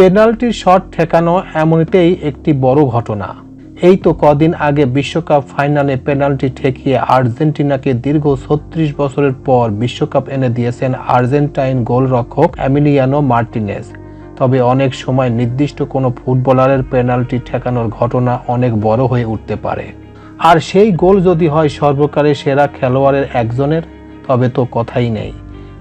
পেনাল্টির শট ঠেকানো এমনিতেই একটি বড় ঘটনা। এই তো কদিন আগে বিশ্বকাপ ফাইনালে পেনাল্টি ঠেকিয়ে আর্জেন্টিনাকে দীর্ঘ ছত্রিশ বছরের পর বিশ্বকাপ এনে দিয়েছেন আর্জেন্টাইন গোলরক্ষক অ্যামিলিয়ানো মার্টিনেজ। তবে অনেক সময় নির্দিষ্ট কোনো ফুটবলারের পেনাল্টি ঠেকানোর ঘটনা অনেক বড় হয়ে উঠতে পারে। আর সেই গোল যদি হয় সর্বকালের সেরা খেলোয়াড়ের একজনের, তবে তো কথাই নেই।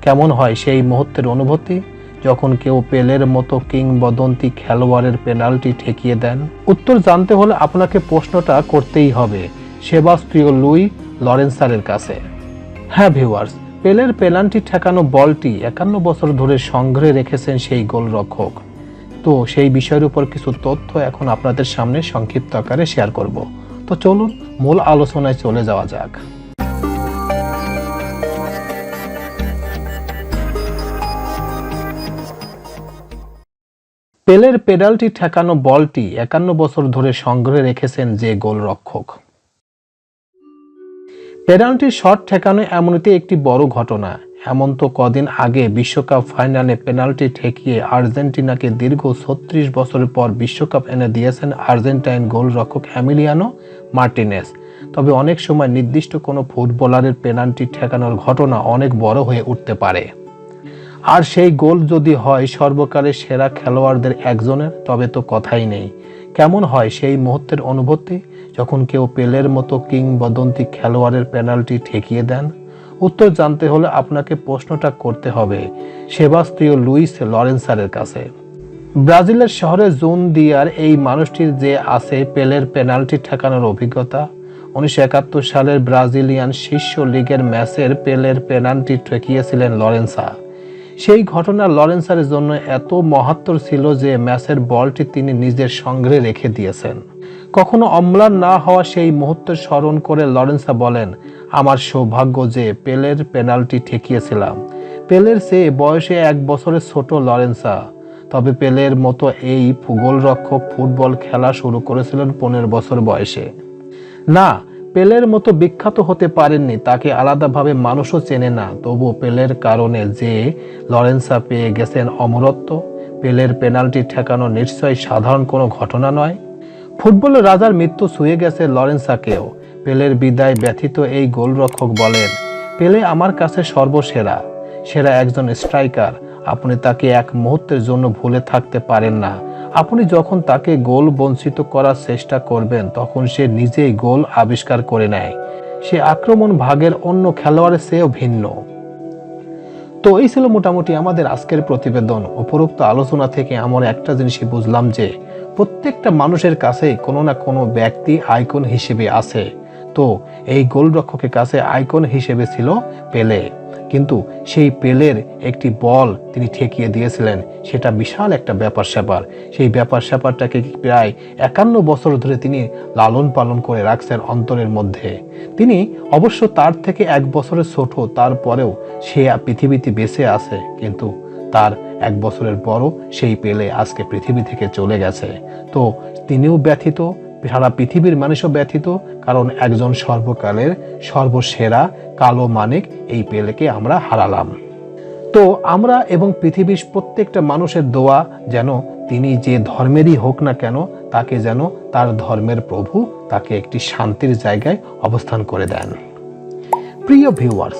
কেমন হয় সেই মুহূর্তের অনুভূতি? যখন কেউ পেলের মতো কিংবদন্তি খেলোয়াড়ের পেনাল্টি ঠেকিয়ে দেন, উত্তর জানতে হলে আপনাকে প্রশ্নটা করতেই হবে সেবাস্ত্রিয় লুই লরেন্সারের কাছে। হ্যাঁ ভিউয়ার্স, পেলের পেনাল্টি ঠেকানো বলটি একান্ন বছর ধরে সংগ্রহে রেখেছেন সেই গোলরক্ষক। তো সেই বিষয়ের উপর কিছু তথ্য এখন আপনাদের সামনে সংক্ষিপ্ত আকারে শেয়ার করব। তো চলুন, মূল আলোচনায় চলে যাওয়া যাক। পেলের পেনাল্টি ঠেকানো বলটি একান্ন বছর ধরে সংগ্রহে রেখেছেন যে গোলরক্ষক। পেনাল্টি শট ঠেকানো এমনিতে একটি বড় ঘটনা। এমন তো কদিন আগে বিশ্বকাপ ফাইনালে পেনাল্টি ঠেকিয়ে আর্জেন্টিনাকে দীর্ঘ ছত্রিশ বছরের পর বিশ্বকাপ এনে দিয়েছেন আর্জেন্টাইন গোলরক্ষক অ্যামিলিয়ানো মার্টিনেস। তবে অনেক সময় নির্দিষ্ট কোনো ফুটবলারের পেনাল্টি ঠেকানোর ঘটনা অনেক বড় হয়ে উঠতে পারে। আর সেই গোল যদি হয় সর্বকালের সেরা খেলোয়াড়দের একজনের, তবে তো কথাই নেই। কেমন হয় সেই মুহূর্তের অনুভূতি? যখন কেউ পেলের মতো কিংবদন্তি খেলোয়াড়ের পেনাল্টি ঠেকিয়ে দেন? উত্তর জানতে হলে আপনাকে প্রশ্নটা করতে হবে সেবাস্ত্রিয় লুইস লরেন্সারের কাছে। ব্রাজিলের শহরে জুন দিয়ার এই মানুষটির যে আছে পেলের পেনাল্টি ঠেকানোর অভিজ্ঞতা, উনিশশো একাত্তর সালের ব্রাজিলিয়ান শীর্ষ লিগের ম্যাচের পেলের পেনাল্টি ঠেকিয়েছিলেন লরেন্সা। সেই ঘটনা লরেন্সারের জন্য এত মহাত্তর ছিল যে ম্যাচের বলটি তিনি নিজের সংগ্রহে রেখে দিয়েছেন। কখনো অম্লান না হওয়া সেই মুহূর্ত স্মরণ করে লরেন্সা বলেন, আমার সৌভাগ্য যে পেলের পেনাল্টি ঠেকিয়েছিলাম। পেলের সে বয়সে এক বছরের ছোট লরেন্সা। তবে পেলের মতো এই গোলরক্ষক ফুটবল খেলা শুরু করেছিলেন পনেরো বছর বয়সে। না পেলের মতো বিখ্যাত হতে পারেননি, তাকে আলাদাভাবে মানুষও চেনে না। তবু পেলের কারণে যে লরেন্সা পেয়ে গেছেন অমরত্ব, পেলের পেনাল্টি ঠেকানো নিশ্চয়ই সাধারণ কোনো ঘটনা নয়। ফুটবলের রাজার মৃত্যু ছুঁয়ে গেছে লরেন্সাকেও। পেলের বিদায় ব্যথিত এই গোলরক্ষক বলেন, পেলে আমার কাছে সর্বসেরা, সেরা একজন স্ট্রাইকার আপনি তাকে এক মুহূর্তের জন্য ভুলে থাকতে পারেন না। আপনি যখন তাকে গোল বঞ্চিত করার চেষ্টা করবেন, তখন সে নিজেই গোল আবিষ্কার করে নেয়। সে আক্রমণ ভাগের অন্য খেলোয়াড়ের চেয়েও ভিন্ন। তো এই ছিল মোটামুটি আমাদের আজকের প্রতিবেদন। উপরোক্ত আলোচনা থেকে আমরা একটা জিনিসই বুঝলাম যে, প্রত্যেকটা মানুষের কাছেই কোনো না কোনো ব্যক্তি আইকন হিসেবে আছে। তো এই গোলরক্ষকের কাছে আইকন হিসেবে ছিল পেলে। কিন্তু সেই পেলের একটি বল তিনি ঠেকিয়ে দিয়েছিলেন। সেটা বিশাল একটা ব্যাপার স্যাপার। সেই ব্যাপার স্যাপারটাকে প্রায় একান্ন বছর ধরে তিনি লালন পালন করে রাখছেন অন্তরের মধ্যে। তিনি অবশ্য তার থেকে এক বছরের ছোট, তারপরেও সে পৃথিবীতে বেঁচে আছে। কিন্তু তার এক বছরের বড় সেই পেলে আজকে পৃথিবী থেকে চলে গেছে। তো তিনিও ব্যথিত সারা পৃথিবীর মানুষও ব্যথিত, কারণ একজন সর্বকালের সর্বসেরা কালো মানিক এই পেলেকে আমরা হারালাম। তো আমরা এবং পৃথিবীর প্রত্যেকটা মানুষের দোয়া যেন তিনি যে ধর্মেরই হোক না কেন, তাকে যেন তার ধর্মের প্রভু তাকে একটি শান্তির জায়গায় অবস্থান করে দেন। প্রিয় ভিউয়ার্স